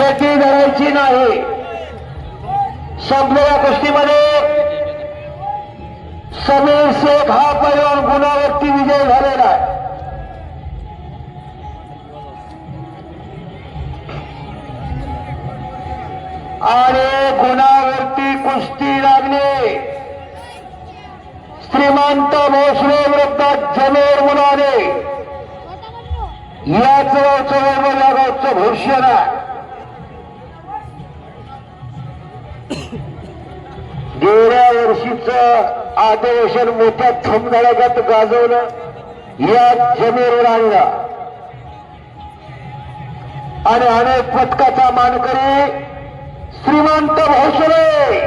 चटी धरायची नाही. संपलेल्या कुस्तीमध्ये समीर शेख हा पैलवान गुणावरती विजय झालेला आहे. आणि गुणावरती कुस्ती लागली. श्रीमंत भोसले विरुद्ध जमेर मुलाने याच गावचं वैभव या गावचं भूषण आहे वर्षीचं अधिवेशन मोठ्या थमधडाक्यात गाजवलं. या जमीरवर आणला. आणि अनेक पथकाचा मानकरी श्रीमंत भोसले.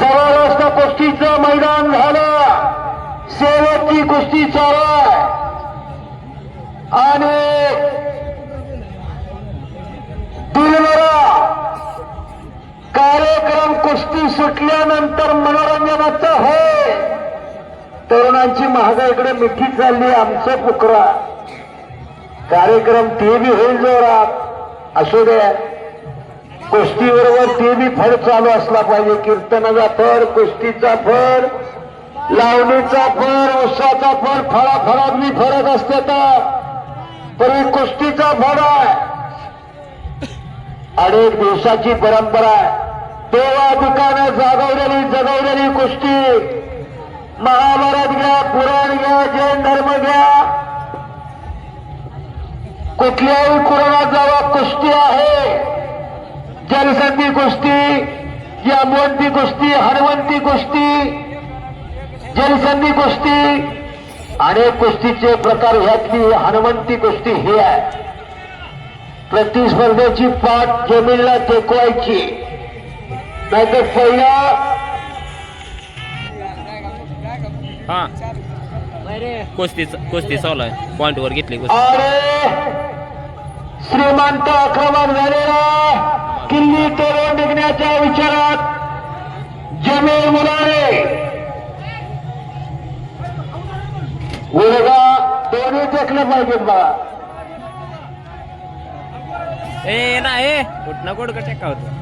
जवळ वाजता कुस्तीचं मैदान झालं. शेवटची कुस्ती चालू. आणि दिलवरा कार्यक्रम सुटल्यानंतर मनोरंजनाचं होय तरुणांची महागाईकडे मिठी चालली आमचं पुकरा. कार्यक्रम ते बी होईल जोरात. असू द्या कुस्तीबरोबर ते बी फळ चालू असला पाहिजे. कीर्तनाचा फळ कुस्तीचा फळ लावणीचा फळ उसाचा फळ फळा फळात बी फरक असते तर. तरी कुस्तीचा फळ आहे. अनेक दिवसाची परंपरा आहे. तेव्हा दुकानं जागवलेली जगवलेली कुस्ती. महाभारत घ्या पुराण घ्या जैन धर्म घ्या. कुठल्याही कुराणात जावा कुस्ती आहे. जलसंधी कुस्ती यामोंती कुस्ती हनुवंती कुस्ती जलसंधी कुस्ती. अनेक कुस्तीचे प्रकार ह्यातली हनुमंती कुस्ती ही आहे. प्रतिस्पर्धेची पाठ जमीनला टेकवायची. नाहीतर पहिला हा. कुस्ती कुस्ती चालू आहे. पॉइंटवर घेतली कुस्ती. अरे! श्रीमंत आक्रमण झालेला. किल्ली तोडून निघण्याच्या विचारात जमीन मुलाने. मुलगा दोन्ही टेकलं पाहिजेत बघा ए नाही कुठं कुठं टेका होत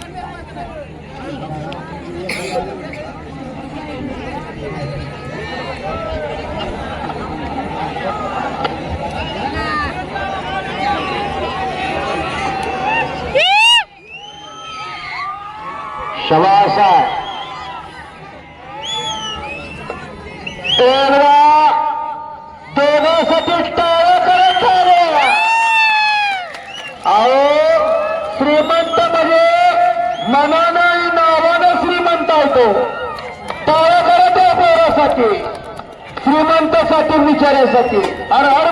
शबास आहे दोघांसाठी टाळं करत आले अहो श्रीमंत म्हणजे मनानं आणि नावानं श्रीमंत होतो. तो टाळं करत आहे पोरासाठी. श्रीमंतासाठी विचारासाठी हर हर